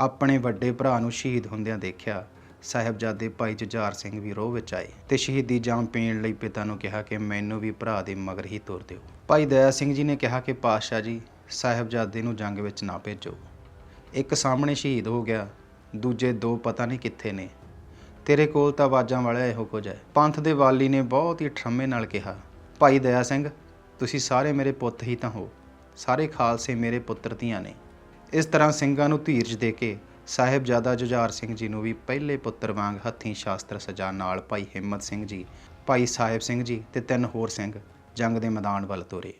ਆਪਣੇ ਵੱਡੇ ਭਰਾ ਨੂੰ ਸ਼ਹੀਦ ਹੁੰਦਿਆਂ ਦੇਖਿਆ, ਸਾਹਿਬਜ਼ਾਦੇ ਭਾਈ ਜੁਝਾਰ ਸਿੰਘ ਵੀ ਰੋਹ ਵਿੱਚ ਆਏ ਤੇ ਸ਼ਹੀਦੀ ਜਾਮ ਪੀਣ ਲਈ ਪਿਤਾ ਨੂੰ ਕਿਹਾ ਕਿ ਮੈਨੂੰ ਵੀ ਭਰਾ ਦੇ ਮਗਰ ਹੀ ਤੋਰ ਦਿਓ। ਭਾਈ ਦਇਆ ਸਿੰਘ ਜੀ ਨੇ ਕਿਹਾ ਕਿ, ਪਾਤਸ਼ਾਹ ਜੀ, ਸਾਹਿਬਜ਼ਾਦੇ ਨੂੰ ਜੰਗ ਵਿੱਚ ਨਾ ਭੇਜੋ। ਇੱਕ ਸਾਹਮਣੇ ਸ਼ਹੀਦ ਹੋ ਗਿਆ, ਦੂਜੇ ਦੋ ਪਤਾ ਨਹੀਂ ਕਿੱਥੇ ਨੇ। ਤੇਰੇ ਕੋਲ ਤਾਂ ਆਵਾਜ਼ਾਂ ਵਾਲਾ ਇਹੋ ਕੁਝ ਹੈ। ਪੰਥ ਦੇ ਵਾਲੀ ਨੇ ਬਹੁਤ ਹੀ ਠਰਮੇ ਨਾਲ ਕਿਹਾ, ਭਾਈ ਦਇਆ ਸਿੰਘ, ਤੁਸੀਂ ਸਾਰੇ ਮੇਰੇ ਪੁੱਤ ਹੀ ਤਾਂ ਹੋ। ਸਾਰੇ ਖਾਲਸੇ ਮੇਰੇ ਪੁੱਤਰ ਧੀਆਂ ਨੇ। ਇਸ ਤਰ੍ਹਾਂ ਸਿੰਘਾਂ ਨੂੰ ਧੀਰਜ ਦੇ ਕੇ ਸਾਹਿਬਜ਼ਾਦਾ ਜੁਝਾਰ ਸਿੰਘ ਜੀ ਨੂੰ ਵੀ ਪਹਿਲੇ ਪੁੱਤਰ ਵਾਂਗ ਹੱਥੀਂ ਸ਼ਾਸਤਰ ਸਜਾ ਨਾਲ ਭਾਈ ਹਿੰਮਤ ਸਿੰਘ ਜੀ, ਭਾਈ ਸਾਹਿਬ ਸਿੰਘ ਜੀ ਤੇ ਤਿੰਨ ਹੋਰ ਸਿੰਘ ਜੰਗ ਦੇ ਮੈਦਾਨ ਵੱਲ ਤੋਰੇ।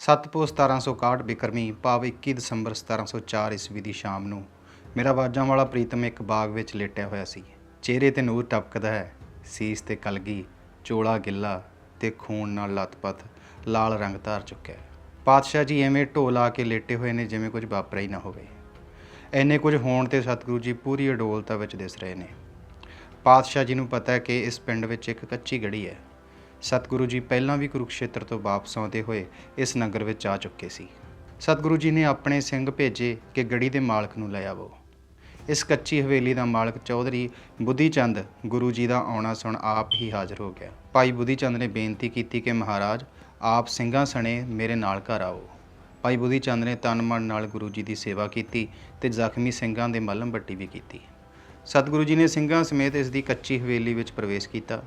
ਸਤਪੋ 1761 ਬਿਕਰਮੀ ਭਾਵ 21 ਦਸੰਬਰ 1704 ਈਸਵੀ ਦੀ ਸ਼ਾਮ ਨੂੰ ਮੇਰਾ ਬਾਜਾਂ ਵਾਲਾ ਪ੍ਰੀਤਮ ਇੱਕ ਬਾਗ ਵਿੱਚ ਲੇਟਿਆ ਹੋਇਆ ਸੀ। ਚਿਹਰੇ ਤੇ ਨੂਰ ਟਪਕਦਾ ਹੈ। ਸੀਸ ਤੇ ਕਲਗੀ, ਚੋਲਾ ਗਿੱਲਾ ਤੇ ਖੂਨ ਨਾਲ ਲਤਪਤ ਲਾਲ ਰੰਗ ਧਾਰ ਚੁੱਕਿਆ ਹੈ। ਪਾਤਸ਼ਾਹ ਜੀ ਐਵੇਂ ਢੋਲਾ ਕੇ ਲੇਟੇ ਹੋਏ ਨੇ ਜਿਵੇਂ ਕੁਝ ਵਾਪਰਿਆ ਹੀ ਨਾ ਹੋਵੇ। ਐਨੇ ਕੁਝ ਹੋਣ ਤੇ ਸਤਿਗੁਰੂ ਜੀ ਪੂਰੀ ਅਡੋਲਤਾ ਵਿੱਚ ਦਿਸ ਰਹੇ ਨੇ। ਪਾਤਸ਼ਾਹ ਜੀ ਨੂੰ ਪਤਾ ਹੈ ਕਿ ਇਸ ਪਿੰਡ ਵਿੱਚ ਇੱਕ ਕੱਚੀ ਗੜੀ ਹੈ। ਸਤਿਗੁਰੂ ਜੀ ਪਹਿਲਾਂ ਵੀ ਕੁਰੂਕਸ਼ੇਤਰ ਤੋਂ ਵਾਪਸ ਆਉਂਦੇ ਹੋਏ ਇਸ ਨਗਰ ਵਿੱਚ ਆ ਚੁੱਕੇ ਸੀ। ਸਤਿਗੁਰੂ ਜੀ ਨੇ ਆਪਣੇ ਸਿੰਘ ਭੇਜੇ ਕਿ ਗੜੀ ਦੇ ਮਾਲਕ ਨੂੰ ਲੈ ਆਵੋ। ਇਸ ਕੱਚੀ ਹਵੇਲੀ ਦਾ ਮਾਲਕ ਚੌਧਰੀ ਬੁੱਧੀ ਚੰਦ ਗੁਰੂ ਜੀ ਦਾ ਆਉਣਾ ਸੁਣ ਆਪ ਹੀ ਹਾਜ਼ਰ ਹੋ ਗਿਆ। ਭਾਈ ਬੁੱਧੀ ਚੰਦ ਨੇ ਬੇਨਤੀ ਕੀਤੀ ਕਿ ਮਹਾਰਾਜ, ਆਪ ਸਿੰਘਾਂ ਸਣੇ ਮੇਰੇ ਨਾਲ ਘਰ ਆਓ। ਭਾਈ ਬੁੱਧੀ ਚੰਦ ਨੇ ਤਨ ਮਨ ਨਾਲ ਗੁਰੂ ਜੀ ਦੀ ਸੇਵਾ ਕੀਤੀ ਤੇ ਜ਼ਖਮੀ ਸਿੰਘਾਂ ਦੇ ਮਲਮ ਬੱਟੀ ਵੀ ਕੀਤੀ। ਸਤਿਗੁਰੂ ਜੀ ਨੇ ਸਿੰਘਾਂ ਸਮੇਤ ਇਸ ਦੀ ਕੱਚੀ ਹਵੇਲੀ ਵਿੱਚ ਪ੍ਰਵੇਸ਼ ਕੀਤਾ।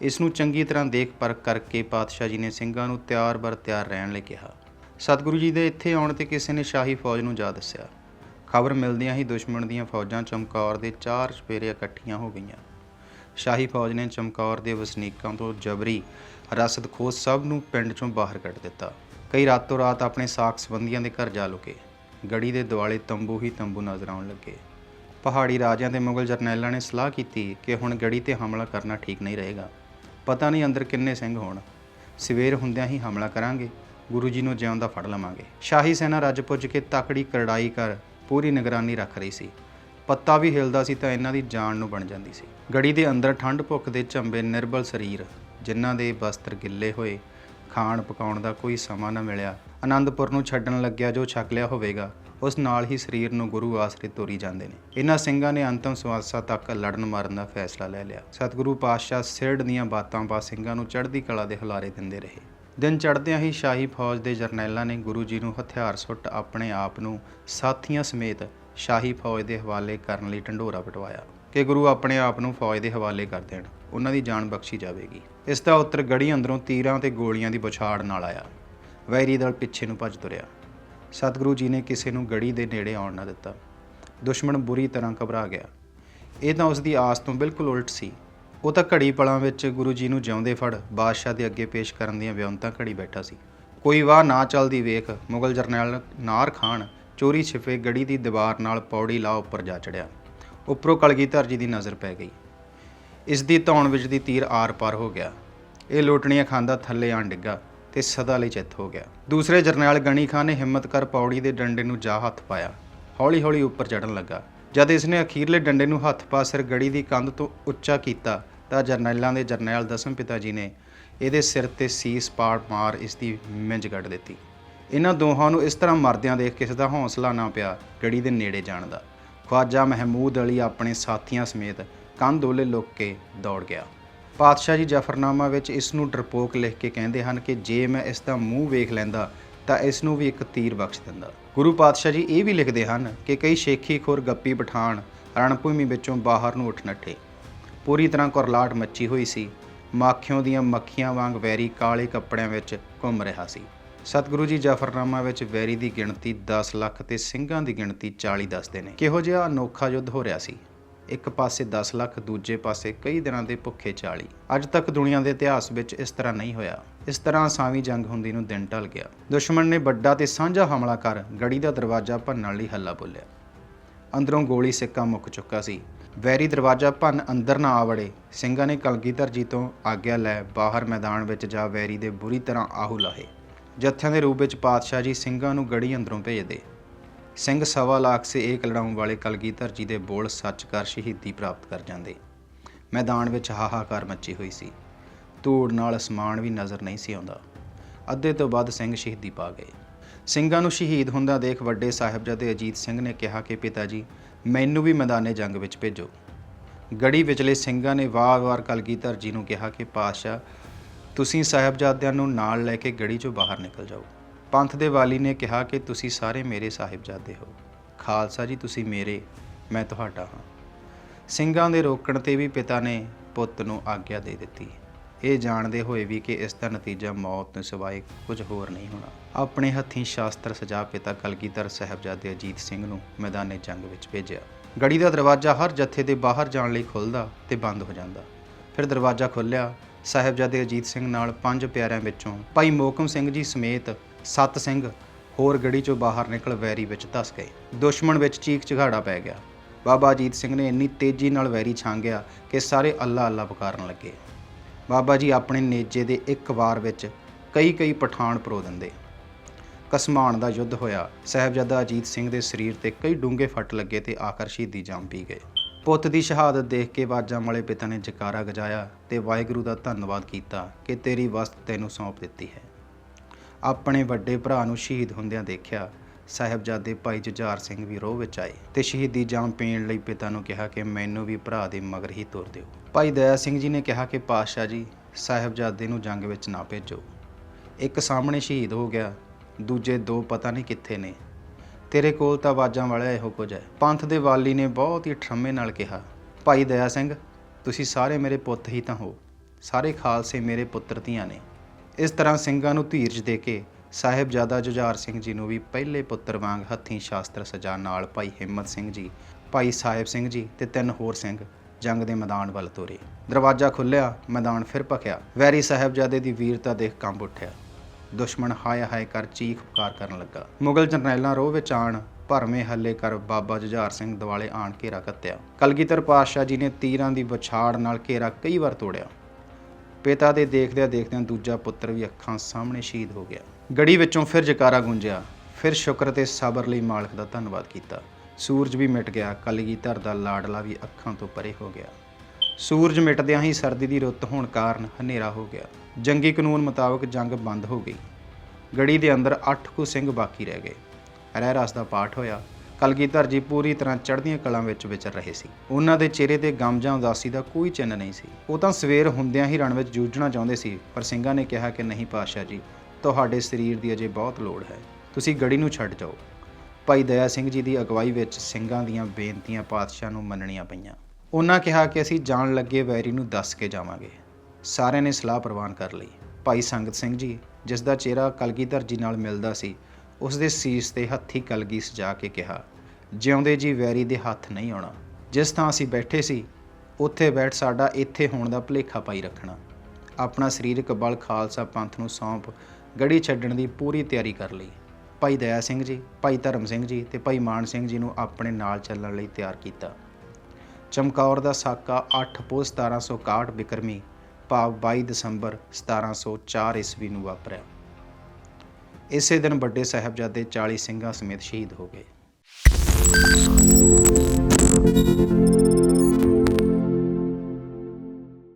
ਇਸ ਨੂੰ ਚੰਗੀ ਤਰ੍ਹਾਂ ਦੇਖ ਪਰਖ ਕਰਕੇ ਪਾਤਸ਼ਾਹ ਜੀ ਨੇ ਸਿੰਘਾਂ ਨੂੰ ਤਿਆਰ ਬਰ ਤਿਆਰ ਰਹਿਣ ਲਈ ਕਿਹਾ। ਸਤਿਗੁਰੂ ਜੀ ਦੇ ਇੱਥੇ ਆਉਣ ਤੇ ਕਿਸੇ ਨੇ ਸ਼ਾਹੀ ਫੌਜ ਨੂੰ ਜਾ ਦੱਸਿਆ। ਖਬਰ ਮਿਲਦਿਆਂ ਹੀ ਦੁਸ਼ਮਣ ਦੀਆਂ ਫੌਜਾਂ ਚਮਕੌਰ ਦੇ ਚਾਰ ਚਪੇਰੇ ਇਕੱਠੀਆਂ ਹੋ ਗਈਆਂ। ਸ਼ਾਹੀ ਫੌਜ ਨੇ ਚਮਕੌਰ ਦੇ ਵਸਨੀਕਾਂ ਤੋਂ ਜਬਰੀ ਰਸਦ ਖੋਹ ਸਭ ਨੂੰ ਪਿੰਡ ਚੋਂ ਬਾਹਰ ਕੱਢ ਦਿੱਤਾ। ਕਈ ਰਾਤੋਂ ਰਾਤ ਆਪਣੇ ਸਾਕ ਸੰਬੰਧੀਆਂ ਦੇ ਘਰ ਜਾ ਲੁਕੇ। ਗੜੀ ਦੇ ਦੁਆਲੇ ਤੰਬੂ ਹੀ ਤੰਬੂ ਨਜ਼ਰ ਆਉਣ ਲੱਗੇ। ਪਹਾੜੀ ਰਾਜਿਆਂ ਦੇ ਮੁਗਲ ਜਰਨੈਲਾਂ ਨੇ ਸਲਾਹ ਕੀਤੀ ਕਿ ਹੁਣ ਗੜੀ ਤੇ ਹਮਲਾ ਕਰਨਾ ਠੀਕ ਨਹੀਂ ਰਹੇਗਾ। ਪਤਾ ਨਹੀਂ ਅੰਦਰ ਕਿੰਨੇ ਸਿੰਘ ਹੋਣ। ਸਵੇਰ ਹੁੰਦਿਆਂ ਹੀ ਹਮਲਾ ਕਰਾਂਗੇ। ਗੁਰੂ ਜੀ ਨੂੰ ਜਿਉਂਦਾ ਫੜ ਲਵਾਂਗੇ। ਸ਼ਾਹੀ ਸੈਨਾ ਰੱਜ ਪੁੱਜ ਕੇ ਤਕੜੀ ਕਰੜਾਈ ਕਰ ਪੂਰੀ ਨਿਗਰਾਨੀ ਰੱਖ ਰਹੀ ਸੀ। ਪੱਤਾ ਵੀ ਹਿਲਦਾ ਸੀ ਤਾਂ ਇਹਨਾਂ ਦੀ ਜਾਨ ਨੂੰ ਬਣ ਜਾਂਦੀ ਸੀ। ਗੜੀ ਦੇ ਅੰਦਰ ਠੰਡ ਭੁੱਖ ਦੇ ਝੰਬੇ ਨਿਰਬਲ ਸਰੀਰ, ਜਿਨ੍ਹਾਂ ਦੇ ਵਸਤਰ ਗਿੱਲੇ ਹੋਏ, ਖਾਣ ਪਕਾਉਣ ਦਾ ਕੋਈ ਸਮਾਂ ਨਾ ਮਿਲਿਆ। ਆਨੰਦਪੁਰ ਨੂੰ ਛੱਡਣ ਲੱਗਿਆ ਜੋ ਛਕ ਲਿਆ ਹੋਵੇਗਾ, ਉਸ ਨਾਲ ਹੀ ਸਰੀਰ ਨੂੰ ਗੁਰੂ ਆਸਰੇ ਤੋਰੀ ਜਾਂਦੇ ਨੇ। ਇਹਨਾਂ ਸਿੰਘਾਂ ਨੇ ਅੰਤਮ ਸਵਾਸਾਂ ਤੱਕ ਲੜਨ ਮਾਰਨ ਦਾ ਫੈਸਲਾ ਲੈ ਲਿਆ। ਸਤਿਗੁਰੂ ਪਾਤਸ਼ਾਹ ਸਿਰੜ ਦੀਆਂ ਬਾਤਾਂ ਪਾ ਸਿੰਘਾਂ ਨੂੰ ਚੜ੍ਹਦੀ ਕਲਾ ਦੇ ਹੁਲਾਰੇ ਦਿੰਦੇ ਰਹੇ। ਦਿਨ ਚੜ੍ਹਦਿਆਂ ਹੀ ਸ਼ਾਹੀ ਫੌਜ ਦੇ ਜਰਨੈਲਾਂ ਨੇ ਗੁਰੂ ਜੀ ਨੂੰ ਹਥਿਆਰ ਸੁੱਟ ਆਪਣੇ ਆਪ ਨੂੰ ਸਾਥੀਆਂ ਸਮੇਤ ਸ਼ਾਹੀ ਫੌਜ ਦੇ ਹਵਾਲੇ ਕਰਨ ਲਈ ਢੰਡੋਰਾ ਪਟਵਾਇਆ ਕਿ ਗੁਰੂ ਆਪਣੇ ਆਪ ਨੂੰ ਫੌਜ ਦੇ ਹਵਾਲੇ ਕਰ ਦੇਣ। ਉਹਨਾਂ ਦੀ ਜਾਨ ਬਖਸ਼ੀ ਜਾਵੇਗੀ। ਇਸ ਦਾ ਉੱਤਰ ਗੜੀ ਅੰਦਰੋਂ ਤੀਰਾਂ ਤੇ ਗੋਲੀਆਂ ਦੀ ਬੁਛਾੜ ਨਾਲ ਆਇਆ। ਵੈਰੀ ਦਲ ਪਿੱਛੇ ਨੂੰ ਭੱਜ ਤੁਰਿਆ। ਸਤਿਗੁਰੂ ਜੀ ਨੇ ਕਿਸੇ ਨੂੰ ਗੜੀ ਦੇ ਨੇੜੇ ਆਉਣ ਨਾ ਦਿੱਤਾ। ਦੁਸ਼ਮਣ ਬੁਰੀ ਤਰ੍ਹਾਂ ਘਬਰਾ ਗਿਆ। ਇਹ ਤਾਂ ਉਸ ਦੀ ਆਸ ਤੋਂ ਬਿਲਕੁਲ ਉਲਟ ਸੀ ਉਹ ਤਾਂ ਘੜੀ ਪਲਾਂ ਵਿੱਚ ਗੁਰੂ ਜੀ ਨੂੰ ਜਿਉਂਦੇ ਫੜ ਬਾਦਸ਼ਾਹ ਦੇ ਅੱਗੇ ਪੇਸ਼ ਕਰਨ ਦੀਆਂ ਵਿਉਂਤਾਂ ਘੜੀ ਬੈਠਾ ਸੀ। ਕੋਈ ਵਾਹ ਨਾ ਚੱਲਦੀ ਵੇਖ ਮੁਗਲ ਜਰਨੈਲ ਨਾਰ ਖਾਨ ਚੋਰੀ ਛਿਪੇ ਗੜੀ ਦੀ ਦੀਵਾਰ ਨਾਲ ਪੌੜੀ ਲਾ ਉੱਪਰ ਜਾ ਚੜਿਆ। ਉੱਪਰੋਂ ਕਲਗੀਧਰ ਜੀ ਦੀ ਨਜ਼ਰ ਪੈ ਗਈ। ਇਸ ਦੀ ਧੌਣ ਵਿੱਚ ਦੀ ਤੀਰ ਆਰ-ਪਾਰ ਹੋ ਗਿਆ। ਇਹ ਲੋਟਣੀਆਂ ਖਾਂਦਾ ਥੱਲੇ ਆਣ ਡਿੱਗਾ ਤੇ ਸਦਾ ਲਈ ਚਿੱਤ ਹੋ ਗਿਆ। ਦੂਸਰੇ ਜਰਨੈਲ ਗਣੀ ਖਾਨ ਨੇ ਹਿੰਮਤ ਕਰ ਪੌੜੀ ਦੇ ਡੰਡੇ ਨੂੰ ਜਾ ਹੱਥ ਪਾਇਆ। ਹੌਲੀ-ਹੌਲੀ ਉੱਪਰ ਚੜਨ ਲੱਗਾ। ਜਦ ਇਸ ਨੇ ਅਖੀਰਲੇ ਡੰਡੇ ਨੂੰ ਹੱਥ ਪਾ ਸਿਰ ਗੜੀ ਦੀ ਕੰਧ ਤੋਂ ਉੱਚਾ ਕੀਤਾ, ਤਾਂ ਜਰਨੈਲਾਂ ਦੇ ਜਰਨੈਲ ਦਸਮ ਪਿਤਾ ਜੀ ਨੇ ਇਹਦੇ ਸਿਰ ਤੇ ਸੀਸ ਪਾੜ ਮਾਰ ਇਸ ਦੀ ਮਿੰਜ ਕੱਢ ਦਿੱਤੀ। ਇਹਨਾਂ ਦੋਹਾਂ ਨੂੰ ਇਸ ਤਰ੍ਹਾਂ ਮਰਦਿਆਂ ਦੇਖ ਕਿਸੇ ਦਾ ਹੌਸਲਾ ਨਾ ਪਿਆ ਗੜੀ ਦੇ ਨੇੜੇ ਜਾਣ ਦਾ। ਖਵਾਜਾ ਮਹਿਮੂਦ ਅਲੀ ਆਪਣੇ ਸਾਥੀਆਂ ਸਮੇਤ ਕੰਧ ਓਲੇ ਲੁੱਕ ਕੇ ਦੌੜ ਗਿਆ। ਪਾਤਸ਼ਾਹ ਜੀ ਜਫਰਨਾਮਾ ਵਿੱਚ ਇਸ ਨੂੰ ਡਰਪੋਕ ਲਿਖ ਕੇ ਕਹਿੰਦੇ ਹਨ ਕਿ ਜੇ ਮੈਂ ਇਸ ਦਾ ਮੂੰਹ ਵੇਖ ਲੈਂਦਾ, ਤਾਂ ਇਸ ਨੂੰ ਵੀ ਇੱਕ ਤੀਰ ਬਖਸ਼ ਦਿੰਦਾ। ਗੁਰੂ ਪਾਤਸ਼ਾਹ ਜੀ ਇਹ ਵੀ ਲਿਖਦੇ ਹਨ ਕਿ ਕਈ ਸ਼ੇਖੀ ਖੋਰ ਗੱਪੀ ਪਠਾਨ ਰਣਭੂਮੀ ਵਿੱਚੋਂ ਬਾਹਰ ਨੂੰ ਉੱਠ ਨੱਠੇ। ਪੂਰੀ ਤਰ੍ਹਾਂ ਕੁਰਲਾਟ ਮੱਚੀ ਹੋਈ ਸੀ। ਮਾਖਿਓਂ ਦੀਆਂ ਮੱਖੀਆਂ ਵਾਂਗ ਵੈਰੀ ਕਾਲੇ ਕੱਪੜਿਆਂ ਵਿੱਚ ਘੁੰਮ ਰਿਹਾ ਸੀ। ਸਤਿਗੁਰੂ ਜੀ ਜਾਫਰਨਾਮਾ ਵਿੱਚ ਵੈਰੀ ਦੀ ਗਿਣਤੀ 10 ਲੱਖ ਤੇ ਸਿੰਘਾਂ ਦੀ ਗਿਣਤੀ 40 ਦੱਸਦੇ ਨੇ। ਕਿਹੋ ਜਿਹਾ ਅਨੋਖਾ ਯੁੱਧ ਹੋ ਰਿਹਾ ਸੀ। ਇੱਕ ਪਾਸੇ 10 ਲੱਖ, ਦੂਜੇ ਪਾਸੇ ਕਈ ਦਿਨਾਂ ਦੇ ਭੁੱਖੇ 40 ਅੱਜ ਤੱਕ ਦੁਨੀਆ ਦੇ ਇਤਿਹਾਸ ਵਿੱਚ ਇਸ ਤਰ੍ਹਾਂ ਨਹੀਂ ਹੋਇਆ। ਇਸ ਤਰ੍ਹਾਂ ਸਾਵੀਂ ਜੰਗ ਹੁੰਦੀ ਨੂੰ ਦਿਨ ਢਲ ਗਿਆ। ਦੁਸ਼ਮਣ ਨੇ ਵੱਡਾ ਤੇ ਸਾਂਝਾ ਹਮਲਾ ਕਰ ਗੜੀ ਦਾ ਦਰਵਾਜ਼ਾ ਭੰਨਣ ਲਈ ਹੱਲਾ ਬੋਲਿਆ। ਅੰਦਰੋਂ ਗੋਲੀ ਸਿੱਕਾ ਮੁੱਕ ਚੁੱਕਾ ਸੀ। ਵੈਰੀ ਦਰਵਾਜ਼ਾ ਭੰਨ ਅੰਦਰ ਨਾ ਆ ਵੜੇ ਸਿੰਘਾਂ ਨੇ ਕਲਗੀਧਰ ਜੀ ਤੋਂ ਆਗਿਆ ਲੈ ਬਾਹਰ ਮੈਦਾਨ ਵਿੱਚ ਜਾ ਵੈਰੀ ਦੇ ਬੁਰੀ ਤਰ੍ਹਾਂ ਆਹੂ ਲਾਹੇ। ਜੱਥਿਆਂ ਦੇ ਰੂਪ ਵਿੱਚ ਪਾਤਸ਼ਾਹ ਜੀ ਸਿੰਘਾਂ ਨੂੰ ਗੜੀ ਅੰਦਰੋਂ ਭੇਜਦੇ। ਸਿੰਘ ਸਵਾ ਲੱਖ ਸੇ ਏਕ ਲੜਾਉਣ ਵਾਲੇ ਕਲਗੀਧਰ ਜੀ ਦੇ ਬੋਲ ਸੱਚ ਕਰ ਸ਼ਹੀਦੀ ਪ੍ਰਾਪਤ ਕਰ ਜਾਂਦੇ। ਮੈਦਾਨ ਵਿੱਚ ਹਾਹਾਕਾਰ ਮੱਚੀ ਹੋਈ ਸੀ। ਧੂੜ ਨਾਲ ਅਸਮਾਨ ਵੀ ਨਜ਼ਰ ਨਹੀਂ ਸੀ ਆਉਂਦਾ। ਅੱਧੇ ਤੋਂ ਵੱਧ ਸਿੰਘ ਸ਼ਹੀਦੀ ਪਾ ਗਏ। ਸਿੰਘਾਂ ਨੂੰ ਸ਼ਹੀਦ ਹੁੰਦਾ ਦੇਖ ਵੱਡੇ ਸਾਹਿਬਜ਼ਾਦੇ ਅਜੀਤ ਸਿੰਘ ਨੇ ਕਿਹਾ ਕਿ ਪਿਤਾ ਜੀ ਮੈਨੂੰ ਵੀ ਮੈਦਾਨੇ ਜੰਗ ਵਿੱਚ ਭੇਜੋ। ਗੜੀ ਵਿਚਲੇ ਸਿੰਘਾਂ ਨੇ ਵਾਰ-ਵਾਰ ਕਲਗੀਧਰ ਜੀ ਨੂੰ ਕਿਹਾ ਕਿ, ਪਾਤਸ਼ਾਹ, ਤੁਸੀਂ ਸਾਹਿਬਜ਼ਾਦਿਆਂ ਨੂੰ ਨਾਲ ਲੈ ਕੇ ਗੜੀ ਚੋਂ ਬਾਹਰ ਨਿਕਲ ਜਾਓ। ਪੰਥ ਦੇ ਵਾਲੀ ਨੇ ਕਿਹਾ ਕਿ, ਤੁਸੀਂ ਸਾਰੇ ਮੇਰੇ ਸਾਹਿਬਜ਼ਾਦੇ ਹੋ। ਖਾਲਸਾ ਜੀ, ਤੁਸੀਂ ਮੇਰੇ, ਮੈਂ ਤੁਹਾਡਾ ਹਾਂ। ਸਿੰਘਾਂ ਦੇ ਰੋਕਣ ਤੇ ਵੀ ਪਿਤਾ ਨੇ ਪੁੱਤ ਨੂੰ ਆਗਿਆ ਦੇ ਦਿੱਤੀ। ਇਹ ਜਾਣਦੇ ਹੋਏ ਵੀ ਕਿ ਇਸ ਦਾ ਨਤੀਜਾ ਮੌਤ ਤੋਂ ਸਿਵਾਏ ਕੁਝ ਹੋਰ ਨਹੀਂ ਹੋਣਾ। ਆਪਣੇ ਹੱਥੀਂ ਸ਼ਾਸਤਰ ਸਜਾ ਪਿਤਾ ਕਲਗੀਧਰ ਸਾਹਿਬਜ਼ਾਦੇ ਅਜੀਤ ਸਿੰਘ ਨੂੰ ਮੈਦਾਨੇ ਜੰਗ ਵਿੱਚ ਭੇਜਿਆ। ਗੜੀ ਦਾ ਦਰਵਾਜ਼ਾ ਹਰ ਜੱਥੇ ਦੇ ਬਾਹਰ ਜਾਣ ਲਈ ਖੁੱਲਦਾ ਤੇ ਬੰਦ ਹੋ ਜਾਂਦਾ। ਫਿਰ ਦਰਵਾਜ਼ਾ ਖੁੱਲਿਆ ਸਾਹਿਬਜ਼ਾਦੇ ਅਜੀਤ ਸਿੰਘ ਨਾਲ ਪੰਜ ਪਿਆਰਿਆਂ ਵਿੱਚੋਂ ਭਾਈ ਮੋਕਮ ਸਿੰਘ ਜੀ ਸਮੇਤ ਸੱਤ ਸਿੰਘ ਹੋਰ ਗੜੀ ਚੋਂ ਬਾਹਰ ਨਿਕਲ ਵੈਰੀ ਵਿੱਚ ਧਸ ਗਏ। ਦੁਸ਼ਮਣ ਵਿੱਚ ਚੀਕ ਚਿਹਾੜਾ ਪੈ ਗਿਆ। ਬਾਬਾ ਅਜੀਤ ਸਿੰਘ ਨੇ ਇੰਨੀ ਤੇਜ਼ੀ ਨਾਲ ਵੈਰੀ ਛਾਂਗਿਆ ਕਿ ਸਾਰੇ ਅੱਲਾ ਅੱਲਾ ਪੁਕਾਰਨ ਲੱਗੇ। ਬਾਬਾ ਜੀ ਆਪਣੇ ਨੇਜੇ ਦੇ ਇੱਕ ਵਾਰ ਵਿੱਚ ਕਈ ਕਈ ਪਠਾਨ ਪਰੋ ਦਿੰਦੇ। ਕਸਮਾਨ ਦਾ ਯੁੱਧ ਹੋਇਆ। ਸਾਹਿਬਜ਼ਾਦਾ ਅਜੀਤ ਸਿੰਘ ਦੇ ਸਰੀਰ ਤੇ ਕਈ ਡੂੰਘੇ ਫੱਟ ਲੱਗੇ ਤੇ ਆਖਰ ਸ਼ਹੀਦੀ ਜਾਮ ਪੀ ਗਏ। ਪੁੱਤ ਦੀ ਸ਼ਹਾਦਤ ਦੇਖ ਕੇ ਬਾਜਾਂ ਵਾਲੇ ਪਿਤਾ ਨੇ ਜਕਾਰਾ ਗਜਾਇਆ ਤੇ ਵਾਹਿਗੁਰੂ ਦਾ ਧੰਨਵਾਦ ਕੀਤਾ ਕਿ ਤੇਰੀ ਵਸਤ ਤੈਨੂੰ ਸੌਂਪ ਦਿੱਤੀ ਹੈ। ਆਪਣੇ ਵੱਡੇ ਭਰਾ ਨੂੰ ਸ਼ਹੀਦ ਹੁੰਦਿਆਂ ਦੇਖਿਆ ਸਾਹਿਬਜ਼ਾਦੇ ਭਾਈ ਜੁਝਾਰ ਸਿੰਘ ਵੀ ਰੋਹ ਵਿੱਚ ਆਏ ਤੇ ਸ਼ਹੀਦੀ ਜਾਮ ਪੀਣ ਲਈ ਪਿਤਾ ਨੂੰ ਕਿਹਾ ਕਿ ਮੈਨੂੰ ਵੀ ਭਰਾ ਦੇ ਮਗਰ ਹੀ ਤੁਰ ਦਿਓ। ਭਾਈ ਦਇਆ ਸਿੰਘ ਜੀ ਨੇ ਕਿਹਾ ਕਿ ਪਾਤਸ਼ਾਹ ਜੀ, ਸਾਹਿਬਜ਼ਾਦੇ ਨੂੰ ਜੰਗ ਵਿੱਚ ਨਾ ਭੇਜੋ। ਇੱਕ ਸਾਹਮਣੇ ਸ਼ਹੀਦ ਹੋ ਗਿਆ, ਦੂਜੇ ਦੋ ਪਤਾ ਨਹੀਂ ਕਿੱਥੇ ਨੇ। ਤੇਰੇ ਕੋਲ ਤਾਂ ਆਵਾਜ਼ਾਂ ਵਾਲਾ ਇਹੋ ਕੁਝ ਹੈ। ਪੰਥ ਦੇ ਵਾਲੀ ਨੇ ਬਹੁਤ ਹੀ ਠਰਮੇ ਨਾਲ ਕਿਹਾ, ਭਾਈ ਦਇਆ ਸਿੰਘ, ਤੁਸੀਂ ਸਾਰੇ ਮੇਰੇ ਪੁੱਤ ਹੀ ਤਾਂ ਹੋ। ਸਾਰੇ ਖਾਲਸੇ ਮੇਰੇ ਪੁੱਤਰ ਧੀਆਂ ਨੇ। ਇਸ ਤਰ੍ਹਾਂ ਸਿੰਘਾਂ ਨੂੰ ਧੀਰਜ ਦੇ ਕੇ ਸਾਹਿਬਜ਼ਾਦਾ ਜੁਝਾਰ ਸਿੰਘ ਜੀ ਨੂੰ ਵੀ ਪਹਿਲੇ ਪੁੱਤਰ ਵਾਂਗ ਹੱਥੀਂ ਸ਼ਾਸਤਰ ਸਜਾ ਨਾਲ ਭਾਈ ਹਿੰਮਤ ਸਿੰਘ ਜੀ, ਭਾਈ ਸਾਹਿਬ ਸਿੰਘ ਜੀ ਤੇ ਤਿੰਨ ਹੋਰ ਸਿੰਘ ਜੰਗ ਦੇ ਮੈਦਾਨ ਵੱਲ ਤੋਰੇ। ਦਰਵਾਜ਼ਾ ਖੁੱਲਿਆ ਮੈਦਾਨ ਫਿਰ ਭਖਿਆ। ਵੈਰੀ ਸਾਹਿਬਜ਼ਾਦੇ ਦੀ ਵੀਰਤਾ ਦੇਖ ਕੰਬ ਉੱਠਿਆ। ਦੁਸ਼ਮਣ ਹਾਏ ਹਾਏ ਕਰ ਚੀਖ ਪੁਕਾਰ ਕਰਨ ਲੱਗਾ। ਮੁਗਲ ਜਰਨੈਲਾਂ ਰੋਹ ਵਿੱਚ ਆਣ ਭਰਮੇ ਹੱਲੇ ਕਰ ਬਾਬਾ ਜੁਝਾਰ ਸਿੰਘ ਦਿਵਾਲੇ ਆਣ ਘੇਰਾ ਕੱਤਿਆ। ਕਲਗੀਧਰ ਪਾਤਸ਼ਾਹ ਜੀ ਨੇ ਤੀਰਾਂ ਦੀ ਵਿਛਾੜ ਨਾਲ ਘੇਰਾ ਕਈ ਵਾਰ ਤੋੜਿਆ। ਪਿਤਾ ਦੇ ਦੇਖਦਿਆਂ ਦੇਖਦਿਆਂ ਦੂਜਾ ਪੁੱਤਰ ਵੀ ਅੱਖਾਂ ਸਾਹਮਣੇ ਸ਼ਹੀਦ ਹੋ ਗਿਆ। ਗੜੀ ਵਿੱਚੋਂ ਫਿਰ ਜਕਾਰਾ ਗੂੰਜਿਆ। ਫਿਰ ਸ਼ੁਕਰ ਤੇ ਸਬਰ ਲਈ ਮਾਲਕ ਦਾ ਧੰਨਵਾਦ ਕੀਤਾ। ਸੂਰਜ ਵੀ ਮਿਟ ਗਿਆ। ਕਲਗੀਧਰ ਦਾ ਲਾਡਲਾ ਵੀ ਅੱਖਾਂ ਤੋਂ ਪਰੇ ਹੋ ਗਿਆ। ਸੂਰਜ ਮਿਟਦਿਆਂ ਹੀ ਸਰਦੀ ਦੀ ਰੁੱਤ ਹੋਣ ਕਾਰਨ ਹਨੇਰਾ ਹੋ ਗਿਆ। ਜੰਗੀ ਕਾਨੂੰਨ ਮੁਤਾਬਕ ਜੰਗ ਬੰਦ ਹੋ ਗਈ। ਗੜੀ ਦੇ ਅੰਦਰ 8 ਕੁ ਸਿੰਘ ਬਾਕੀ ਰਹਿ ਗਏ। ਰਹਿ ਰਸ ਦਾ ਪਾਠ ਹੋਇਆ। ਕਲਗੀਧਰ ਜੀ ਪੂਰੀ ਤਰ੍ਹਾਂ ਚੜ੍ਹਦੀਆਂ ਕਲਾਂ ਵਿੱਚ ਵਿਚਰ ਰਹੇ ਸੀ। ਉਹਨਾਂ ਦੇ ਚਿਹਰੇ ਤੇ ਗਮ ਜਾਂ ਉਦਾਸੀ ਦਾ ਕੋਈ ਚਿੰਨ੍ਹ ਨਹੀਂ ਸੀ। ਉਹ ਤਾਂ ਸਵੇਰ ਹੁੰਦਿਆਂ ਹੀ ਰਣ ਵਿੱਚ ਜੂਝਣਾ ਚਾਹੁੰਦੇ ਸੀ, ਪਰ ਸਿੰਘਾਂ ਨੇ ਕਿਹਾ ਕਿ ਨਹੀਂ ਪਾਤਸ਼ਾਹ ਜੀ ਤੁਹਾਡੇ ਸਰੀਰ ਦੀ ਅਜੇ ਬਹੁਤ ਲੋੜ ਹੈ। ਤੁਸੀਂ ਗੜੀ ਨੂੰ ਛੱਡ ਜਾਓ। ਭਾਈ ਦਇਆ ਸਿੰਘ ਜੀ ਦੀ ਅਗਵਾਈ ਵਿੱਚ ਸਿੰਘਾਂ ਦੀਆਂ ਬੇਨਤੀਆਂ ਪਾਤਸ਼ਾਹ ਨੂੰ ਮੰਨਣੀਆਂ ਪਈਆਂ। ਉਹਨਾਂ ਕਿਹਾ ਕਿ ਅਸੀਂ ਜਾਣ ਲੱਗੇ ਵੈਰੀ ਨੂੰ ਦੱਸ ਕੇ ਜਾਵਾਂਗੇ। ਸਾਰਿਆਂ ਨੇ ਸਲਾਹ ਪ੍ਰਵਾਨ ਕਰ ਲਈ। ਭਾਈ ਸੰਗਤ ਸਿੰਘ ਜੀ, ਜਿਸ ਦਾ ਚਿਹਰਾ ਕਲਗੀਧਰ ਜੀ ਨਾਲ ਮਿਲਦਾ ਸੀ, ਉਸ ਦੇ ਸੀਸ ਤੇ ਹੱਥੀ ਕਲਗੀ ਸਜਾ ਕੇ ਕਿਹਾ, ਜਿਉਂਦੇ ਜੀ ਵੈਰੀ ਦੇ ਹੱਥ ਨਹੀਂ ਆਉਣਾ। ਜਿਸ ਥਾਂ ਅਸੀਂ ਬੈਠੇ ਸੀ, ਉੱਥੇ ਬੈਠ ਸਾਡਾ ਇੱਥੇ ਹੋਣ ਦਾ ਭੁਲੇਖਾ ਪਾਈ ਰੱਖਣਾ। ਆਪਣਾ ਸਰੀਰਕ ਬਲ ਖਾਲਸਾ ਪੰਥ ਨੂੰ ਸੌਂਪ ਗੜੀ ਛੱਡਣ ਦੀ ਪੂਰੀ ਤਿਆਰੀ ਕਰ ਲਈ। ਭਾਈ ਦਇਆ ਸਿੰਘ ਜੀ, ਭਾਈ ਧਰਮ ਸਿੰਘ ਜੀ ਤੇ ਭਾਈ ਮਾਨ ਸਿੰਘ ਜੀ ਨੂੰ ਆਪਣੇ ਨਾਲ ਚੱਲਣ ਲਈ ਤਿਆਰ ਕੀਤਾ। ਚਮਕੌਰ ਦਾ ਸਾਕਾ 8 ਪੋ 1761 ਬਿਕਰਮੀ, ਭਾਵ 22 ਦਸੰਬਰ 1704 ਈਸਵੀ ਨੂੰ ਵਾਪਰਿਆ। ਇਸੇ ਦਿਨ ਵੱਡੇ ਸਾਹਿਬਜ਼ਾਦੇ 40 ਸਿੰਘਾਂ ਸਮੇਤ ਸ਼ਹੀਦ ਹੋ ਗਏ।